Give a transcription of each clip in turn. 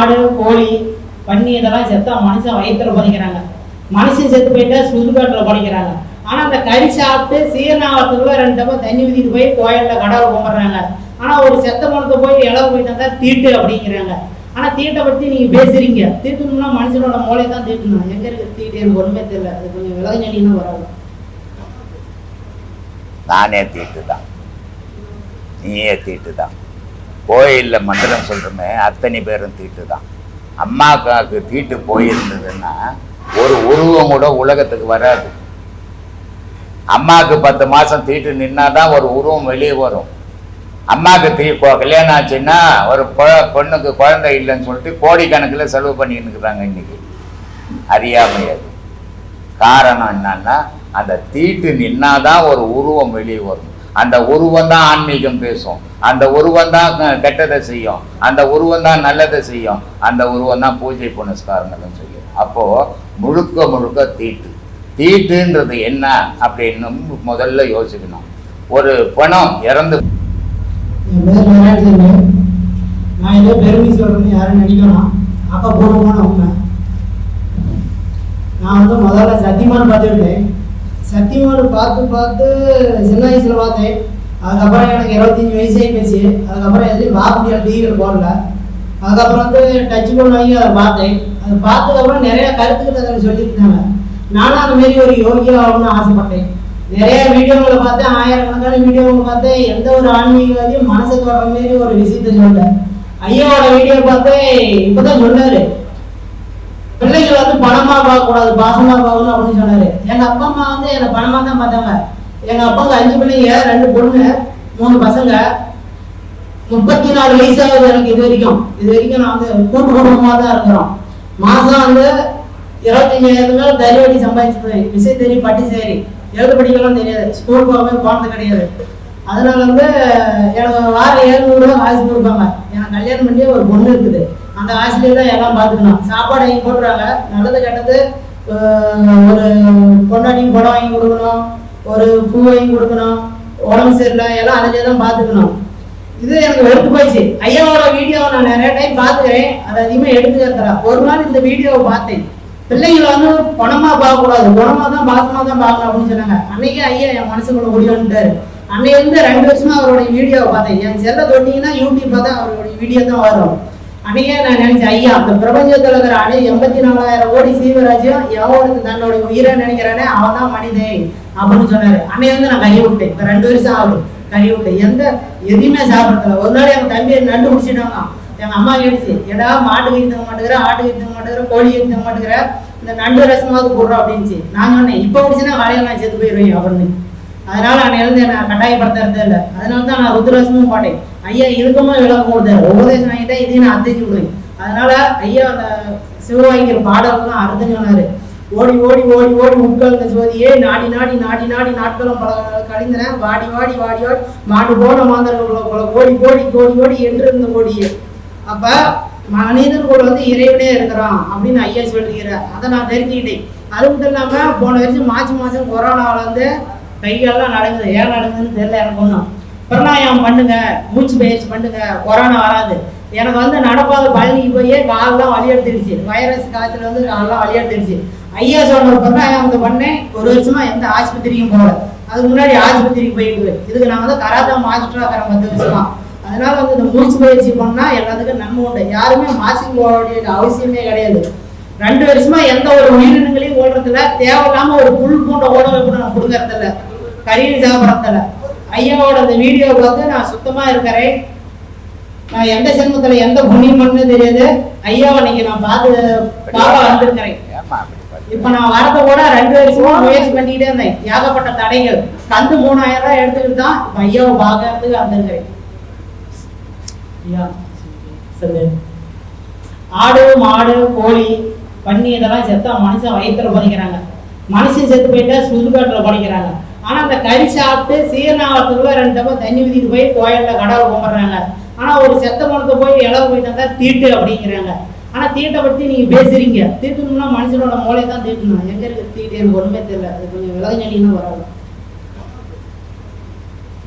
மாடு கோழி பன்னி இதெல்லாம் செத்தா மனுஷன் வயிற்றுல புதைக்கிறாங்க. மனுஷன் செத்து போயிட்டா சுடுகாட்டில் புதைக்கிறாங்க. ஆனா அந்த கறி சாப்பிட்டு சீரநாவத்துக்குள்ள ரெண்டு டப்பா தண்ணி ஊத்திட்டு போய் கோயிலில் கடவுள் கும்பிட்றாங்க. ஆனா ஒரு செத்த மனத்தை போய் இளவு போயிட்டு வந்தா தீட்டு அப்படிங்கிறாங்க. ஆனா தீட்டை பத்தி நீங்க பேசுறீங்க. தீட்டணும்னா மனுஷனோட மூளை தான் தீட்டணும். எங்க இருக்கு தீட்டு? எனக்கு ஒண்ணுமே தெரியல. அது கொஞ்சம் விலகஞ்சடினா வராது நானே தீட்டு தான் நீயே தீட்டு தான் கோயிலில் மந்திரம் சொல்கிறோமே அத்தனை பேரும் தீட்டு தான் அம்மாக்காவுக்கு தீட்டு போயிருந்ததுன்னா ஒரு உருவம் கூட உலகத்துக்கு வராது. அம்மாவுக்கு பத்து மாதம் தீட்டு நின்னாதான் ஒரு உருவம் வெளியே வரும். அம்மாவுக்கு தீ கல்யாணம் ஆச்சுன்னா ஒரு பொ- பொண்ணுக்கு குழந்தை இல்லைன்னு சொல்லிட்டு கோடிக்கணக்கில் செலவு பண்ணிட்டு இருக்கிறாங்க அறியாமையாது காரணம் என்னன்னா அந்த தீட்டு நின்னாதான் ஒரு உருவம் வெளியே வரும். அந்த உருவம் தான் ஆன்மீகம் பேசும். அந்த உருவம் தான் கெட்டதை செய்யும். அந்த உருவம் தான் நல்லதை செய்யும். அந்த உருவம் தான் பூஜை புனஸ்காரங்கள்னு செய்யும் அப்போ முழுக்க முழுக்க தீட்டு. தீட்டுன்றது என்ன அப்படின்னு முதல்ல யோசிக்கணும். ஒரு பணம் இறந்து நான் வந்து முதல்ல சத்தியமான பார்த்துருக்கேன் சத்தியமான் பார்த்து பார்த்து சின்ன வயசில் பார்த்தேன். அதுக்கப்புறம் எனக்கு இருபத்தஞ்சி வயசே போச்சு. அதுக்கப்புறம் எதுவும் பார்க்க முடியாது டிவியில் போடல அதுக்கப்புறம் வந்து டச் ஃபோன் வாங்கி அதை பார்த்தேன். அதை பார்த்ததுக்கப்புறம் நிறைய கருத்துக்கள் அதில் சொல்லியிருந்தாங்க. நானும் அந்த மாரி ஒரு யோகியா ஆகணும்னு ஆசைப்பட்டேன். நிறைய வீடியோங்களை பார்த்தேன். ஆயிரக்கணக்கான வீடியோங்களை பார்த்தேன். எந்த ஒரு ஆன்மீகத்தையும் மனசை தொடர மாரி ஒரு விஷயத்த சொல்ல ஐயாவோட வீடியோ பார்த்தேன். இப்போதான் சொன்னாரு. பிள்ளைகள் வந்து பணமா பார்க்க கூடாது பாசமா பார்க்கணும் அப்படின்னு சொன்னாரு. எங்க அப்பா அம்மா வந்து என்ன பணமா தான் பார்த்தாங்க. எங்க அப்பாவுக்கு அஞ்சு பிள்ளைங்க ரெண்டு பொண்ணு மூணு பசங்க. முப்பத்தி நாலு வயசாகுது எனக்கு இது வரைக்கும். இது வரைக்கும் நான் வந்து கூட்டு குடும்பமா தான் இருக்கிறோம். மாசம் வந்து இருபத்தஞ்சாயிரம் மேல தரிவடி சம்பாதிச்சு விசை தெரி பட்டி சேரி. எழுத படிக்கலாம் தெரியாது. ஸ்கூல் போகவே போனது கிடையாது. அதனால வந்து எனக்கு வாரம் ஏழ்நூறு காசு கொடுப்பாங்க. எனக்கு கல்யாணம் பண்ணி ஒரு பொண்ணு இருக்குது. அந்த காசுலேயே தான் எல்லாம் பார்த்துக்கணும். சாப்பாடு வாங்கி போட்டுறாங்க. நல்லது கெட்டது ஒரு பொண்டாட்டியும் படம் வாங்கி கொடுக்கணும் ஒரு பூ வாங்கி கொடுக்கணும் உடம்பு சரியில்லை எல்லாம் அதிலே தான் பார்த்துக்கணும். இது எனக்கு வெறுத்து போயிடுச்சு. ஐயாவோட வீடியோவை நான் நிறைய டைம் பார்த்துக்கிறேன். அதை அதிகமாக எடுத்துக்கிறேன் ஒரு நாள் இந்த வீடியோவை பார்த்தேன். பிள்ளைங்களை வந்து பணமாக பார்க்கக்கூடாது. குணமாக குணமா தான் பாசமாக தான் பார்க்கணும் அப்படின்னு சொன்னாங்க. அன்னைக்கே ஐயா என் மனசுக்குள்ள ஓடி அன்னையிலேருந்து வந்து ரெண்டு வருஷமா அவருடைய வீடியோவை பார்த்தேன். என் செல்ல தொட்டிங்கன்னா யூடியூப் தான் அவருடைய வீடியோ தான் வரும். அன்னைக்கே நான் நினைச்சேன் ஐயா அந்த பிரபஞ்சத்துல இருக்கிற அணை எண்பத்தி நாலாயிரம் கோடி சீவராஜ்யம். எவ்வளவு தன்னோட உயிரை நினைக்கிறானே அவன் தான் மனிதன் அப்படின்னு சொன்னாரு. அன்னைக்கு வந்து நான் கையை விட்டேன். இப்ப ரெண்டு வருஷம் ஆகும் கையை விட்டேன். எந்த எதுவுமே சாப்பிடல. ஒரு நாள் எங்க தம்பி நண்டு முடிச்சிட்டாங்க எங்க அம்மா கேட்டுச்சு ஏடா மாட்டு வைத்துக்க மாட்டேங்கிற ஆட்டு வைத்துக்க மாட்டேங்கிற கோழி வைத்துக்க மாட்டேங்கிற இந்த நண்டு ரசமாவது போடுறோம் அப்படின்ச்சு நான் சொன்னேன் இப்போ முடிச்சுன்னா காலையில் நான் செத்து போயிடுவேன் அப்படின்னு. அதனால நான் எழுந்து என்ன கட்டாயப்படுத்துறதே இல்லை அதனால தான் நான் ருத்ரசமும் போட்டேன். ஐயா இதுக்குமா விளக்கம் கொடுத்தாரு உபதேசம் ஆகிட்டா இதையும் நான் அத்தைக்கு விடுவேன். அதனால ஐயா அந்த சிவவாங்கிற பாடலாம் அறுத்துன்னு சொன்னாரு. ஓடி ஓடி ஓடி ஓடி உட்கலந்த ஜோதியே நாடி நாடி நாடி நாடி நாட்களும் பல கழிந்தன. வாடி வாடி வாடி வாடி மாடு போன மாந்தர்கள் போல ஓடி ஓடி கோடி ஓடி என்று இருந்த கோடியே. அப்ப மனிதன் கூட வந்து இறைவனே இருக்கிறான் அப்படின்னு ஐயா சொல்லிக்கிறார் அதை நான் தெரிஞ்சுக்கிட்டேன். அது மட்டும் இல்லாம போன வருஷம் மார்ச் மாசம் கொரோனாவில் வந்து கைகள்லாம் நடக்குது ஏன் நடக்குதுன்னு தெரியல எனக்கு ஒன்றும் பிரணாயாமம் பண்ணுங்க மூச்சு பயிற்சி பண்ணுங்க கொரோனா வராது. எனக்கு வந்து நடப்பாத பழனிக்கு போய் காலெல்லாம் வலி எடுத்துருச்சு வைரஸ் காய்ச்சல் வந்து காலெல்லாம் வலி எடுத்துருச்சு ஐயா சொன்ன பிரணாயாமத்தை பண்ணேன். ஒரு வருஷமா எந்த ஆஸ்பத்திரிக்கும் போகல. அதுக்கு முன்னாடி ஆஸ்பத்திரிக்கு போயிட்டு இதுக்கு நான் வந்து கராத்தா மாஸ்டராக இருக்கிறேன் பத்து வருஷமா அதனால வந்து இந்த மூச்சு பயிற்சி பண்ணா எல்லாத்துக்கும் நன்மை உண்டு. யாருமே மாஸ்க் போட வேண்டிய அவசியமே கிடையாது. ரெண்டு வருஷமா எந்த ஒரு உயிரினங்களையும் ஓடுறதில்ல தேவையில்லாம ஒரு புல் பூண்டை ஓட கூட நான் கொடுக்கறதில்ல. கறி சாப்பிடறதில்ல. ஐயாவோட இந்த வீடியோ பார்த்து நான் சுத்தமா இருக்கிறேன். நான் எந்த ஜென்மத்துல எந்த புண்ணியம் பண்ணு தெரியாது. ஐயாவை நீங்க நான் பார்த்து பார்க்க வந்திருக்கிறேன். பண்ணி? இப்ப நான் வரத கூட ரெண்டு வருஷமா முயற்சி பண்ணிக்கிட்டே இருந்தேன். ஏகப்பட்ட தடைகள். கந்து மூணாயிரம் ரூபாய் எடுத்துக்கிட்டு தான் இப்ப ஐயாவை பார்க்கறதுக்கு வந்திருக்கிறேன். சொல்லு. ஆடு மாடு கோழி பன்னி இதெல்லாம் செத்தா மனுஷன் வயிற்றுல புதைக்கிறாங்க. மனுஷன் செத்து போயிட்டா சுடுகாட்டில் புதைக்கிறாங்க. ஆனா அந்த கறி சாப்பிட்டு சீரணாவத்துக்குள்ள ரெண்டு டப்பா தண்ணி ஊதிட்டு போய் கோயில்ல கடவுள் கும்பிடுறாங்க. ஆனா ஒரு செத்த மனத்தை போய் இளவு போயிட்டு வந்தா தீட்டு அப்படிங்கிறாங்க. ஆனா தீட்டை பத்தி நீங்க பேசுறீங்க. தீட்டணும்னா மனுஷனோட மூளை தான் தீட்டணும். எங்க இருக்கு தீட்டு? எனக்கு ஒண்ணுமே தெரியல. அது கொஞ்சம் விலகஞ்சடினா வராது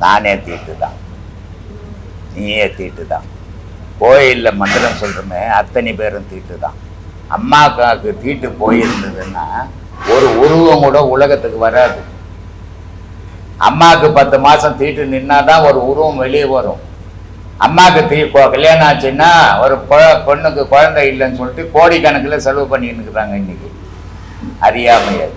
நானே தீட்டு தான் நீயே தீட்டு தான் கோயிலில் மந்திரம் சொல்கிறோமே அத்தனை பேரும் தீட்டு தான் அம்மாக்காவுக்கு தீட்டு போயிருந்ததுன்னா ஒரு உருவம் கூட உலகத்துக்கு வராது. அம்மாவுக்கு பத்து மாதம் தீட்டு நின்னா தான் ஒரு உருவம் வெளியே வரும். அம்மாவுக்கு தீ கல்யாணம் ஆச்சுன்னா ஒரு பொ- பொண்ணுக்கு குழந்தை இல்லைன்னு சொல்லிட்டு கோடிக்கணக்கில் செலவு பண்ணின்னு இன்றைக்கி அறியாமையாது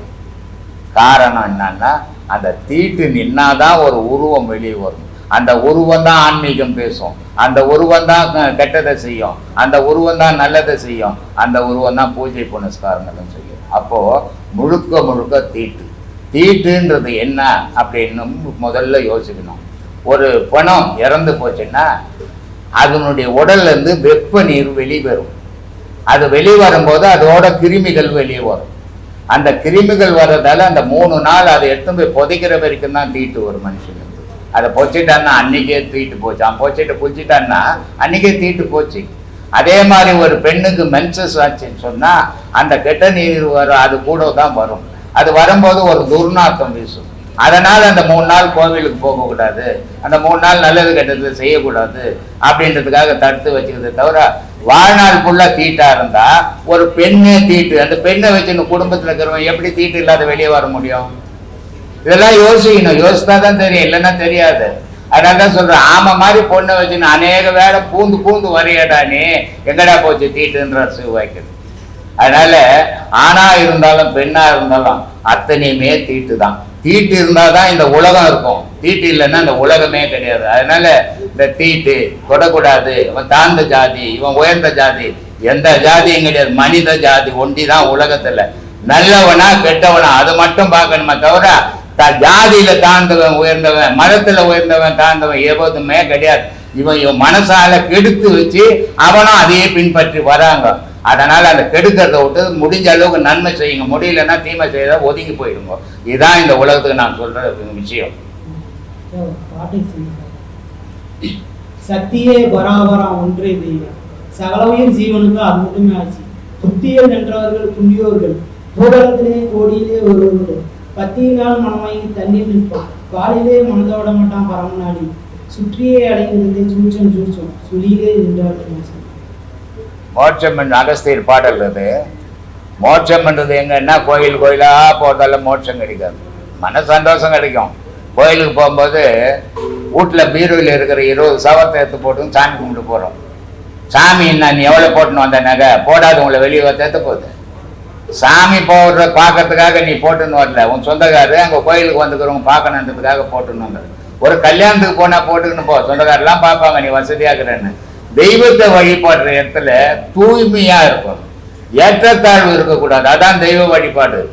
காரணம் என்னன்னா அந்த தீட்டு நின்னாதான் ஒரு உருவம் வெளியே வரும். அந்த உருவம் தான் ஆன்மீகம் பேசும். அந்த உருவம் தான் கெட்டதை செய்யும். அந்த உருவம் தான் நல்லதை செய்யும். அந்த உருவம் தான் பூஜை புனஸ்காரங்களும் செய்யும் அப்போது முழுக்க முழுக்க தீட்டு. தீட்டுன்றது என்ன அப்படின்னு முதல்ல யோசிக்கணும். ஒரு பணம் இறந்து போச்சுன்னா அதனுடைய உடல்ல இருந்து வெப்ப நீர் வெளிவரும். அது வெளியே வரும்போது அதோட கிருமிகள் வெளியே வரும். அந்த கிருமிகள் வர்றதால அந்த மூணு நாள் அதை எடுத்து போய் புதைக்கிற வரைக்கும் தான் தீட்டு ஒரு மனுஷனுக்கு. அதை பொச்சிட்டான்னா அன்றைக்கே தீட்டு போச்சு. அவன் பொச்சிட்டு குளிச்சிட்டான்னா அன்றைக்கே தீட்டு போச்சு. அதே மாதிரி ஒரு பெண்ணுக்கு மென்சஸ் ஆச்சுன்னு சொன்னால் அந்த கெட்ட நீர் வரும் அது கூட தான் வரும். அது வரும்போது ஒரு துர்நாற்றம் வீசும். அதனால் அந்த மூணு நாள் கோவிலுக்கு போகக்கூடாது. அந்த மூணு நாள் நல்லது கெட்டது செய்யக்கூடாது அப்படின்றதுக்காக தடுத்து வச்சுக்கிறது தவிர வாழ்நாள் ஃபுல்லாக தீட்டாக இருந்தால் ஒரு பெண்ணே தீட்டு அந்த பெண்ணை வச்சு குடும்பத்தில் இருக்கிறவங்க எப்படி தீட்டு இல்லாத வெளியே வர முடியும்? இதெல்லாம் யோசிக்கணும். யோசித்தா தான் தெரியும். இல்லைன்னா தெரியாது. அதனால தான் சொல்கிறேன் ஆமாம் மாதிரி பொண்ணை வச்சுன்னு அநேக வேலை பூந்து பூந்து வரையடா நீ. எங்கடா போச்சு தீட்டுன்ற சிவாய்க்குது அதனால ஆணா இருந்தாலும் பெண்ணா இருந்தாலும் அத்தனையுமே தீட்டு தான் தீட்டு இருந்தால் தான் இந்த உலகம் இருக்கும். தீட்டு இல்லைன்னா இந்த உலகமே கிடையாது. அதனால இந்த தீட்டு தொடக்கூடாது. இவன் தாழ்ந்த ஜாதி இவன் உயர்ந்த ஜாதி. எந்த ஜாதியும் கிடையாது. மனித ஜாதி ஒண்டி தான் உலகத்துல. நல்லவனா கெட்டவனா அது மட்டும் பார்க்கணுமே தவிர த ஜாதியில தாழ்ந்தவன் உயர்ந்தவன் மதத்துல உயர்ந்தவன் தாழ்ந்தவன் எப்போதுமே கிடையாது. இவன் இவன் மனசால கெடுத்து வச்சு அவனும் அதையே பின்பற்றி வராங்க. அதனால அந்த கெடுக்கிறத விட்டு முடிஞ்ச அளவுக்கு நன்மை செய்யுங்க. முடியலன்னா தீமை செய்த ஒதுங்கி போயிடுங்க. இதுதான் இந்த உலகத்துக்கு நான் சொல்ற விஷயம். பாட்டை சக்தியே பராபரம் ஒன்றே தெய்வம். சகல உயிர் ஜீவனுக்கு அது மட்டுமே ஆச்சு. புத்தியில் நின்றவர்கள் புண்ணியோர்கள். பூதளத்திலே கோடியிலே ஒருவர்கள் பத்தியினால் மனமாயி தண்ணீர் நிற்பான் பாலிலே மனதோட மாட்டான் பரமநாடி சுற்றியே அடைந்திருந்தே சூச்சம் சூச்சம் சுழியிலே நின்றவர்கள் மோட்சம் என்று அகஸ்தியர் பாடல் அது. மோட்சம் என்றது எங்கன்னா கோயில் கோயிலாக போகிறதால மோட்சம் கிடைக்காது. மன சந்தோஷம் கிடைக்கும். கோயிலுக்கு போகும்போது வீட்டில் பீரோவில் இருக்கிற இருபது சவத்தை எடுத்து போட்டு சாமி கும்பிட்டு போகிறோம் சாமி நான் நீ எவ்வளோ போட்டுன்னு வந்த நகை? போடாது உங்களை வெளியே எடுத்து போகுது சாமி போடுற பார்க்கறதுக்காக நீ போட்டுன்னு வரல. உன் சொந்தக்காரரு அங்கே கோயிலுக்கு வந்துக்கிறவங்க பார்க்கணுன்றதுக்காக போட்டுன்னு வந்தது ஒரு கல்யாணத்துக்கு போனால் போட்டுக்கின்னு போ. சொந்தக்காரெல்லாம் பார்ப்பாங்க நீ வசதியாக இருக்கிறேன்னு. தெய்வத்தை வழிபாடுற இடத்துல தூய்மையா இருக்கும் ஏற்றத்தாழ்வு இருக்கக்கூடாது. அதான் தெய்வ வழிபாடு.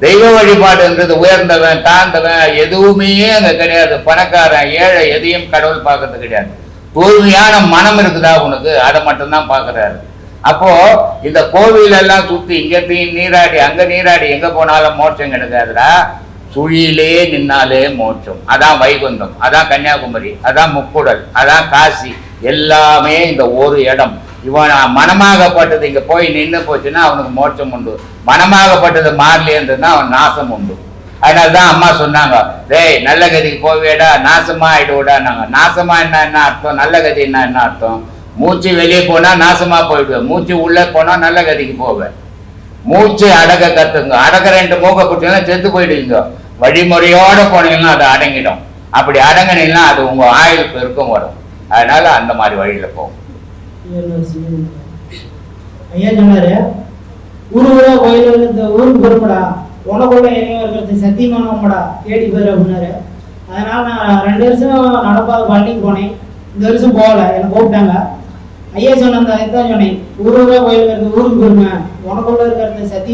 தெய்வ வழிபாடுன்றது உயர்ந்தவன் தாழ்ந்தவன் எதுவுமே அங்க கிடையாது. பணக்காரன் ஏழை எதையும் கடவுள் பார்க்கறது கிடையாது. தூய்மையான மனம் இருக்குதா உனக்கு? அதை மட்டும்தான் பார்க்கறாரு. அப்போ இந்த கோவில் எல்லாம் சுத்தி இங்க தீ- நீராடி அங்க நீராடி எங்க போனாலும் மோட்சம் கிடைக்காதுடா. சுழியிலே நின்னாலே மோட்சம். அதான் வைகுந்தம் அதான் கன்னியாகுமரி. அதான் முக்குடல். அதான் காசி. எல்லாமே இந்த ஒரு இடம். இவன் மனமாகப்பட்டது இங்கே போய் நின்று போச்சுன்னா அவனுக்கு மோட்சம் உண்டு. மனமாகப்பட்டது மாறலே அவன் நாசம் உண்டு. அதனால தான் அம்மா சொன்னாங்க டேய் நல்ல கதிக்கு போவேடா நாசமா ஆயிடுவோடா நாங்க நாசமா என்ன என்ன அர்த்தம்? நல்ல கதி என்ன என்ன அர்த்தம்? மூச்சு வெளியே போனால் நாசமா போயிடுவேன். மூச்சு உள்ளே போனால் நல்ல கதிக்கு போவேன். மூச்சு அடக்க கத்துங்க. அடக்க ரெண்டு மூக்க பிடிச்சா செத்து போயிடுவீங்க. வழிமுறையோட போனீங்கன்னா அது அடங்கிடும். அப்படி அடங்கினீங்கன்னா அது உங்கள் ஆயுள் பெருக்கம் வரும். அதனால அந்த மாதிரி வழியில போகும் இன்னொரு சின்ன ஐயா சொன்னாரு ஊரு ஊரா கோயில் இந்த ஊருக்கு பொறுப்படா உனக்குள்ள எங்க இருக்கிறது சத்தியமானவங்கடா தேடி போயிரு அப்படின்னாரு. அதனால நான் ரெண்டு வருஷம் நடப்பாத பழனிக்கு போனேன். இந்த வருஷம் போகல என்னை கூப்பிட்டாங்க. ஐயா சொன்ன அந்த இதான் சொன்னேன் ஊரு ஊரா கோயில் இருக்கிறது ஊருக்கு போயிருங்க உனக்குள்ள இருக்கிறது சத்தியம்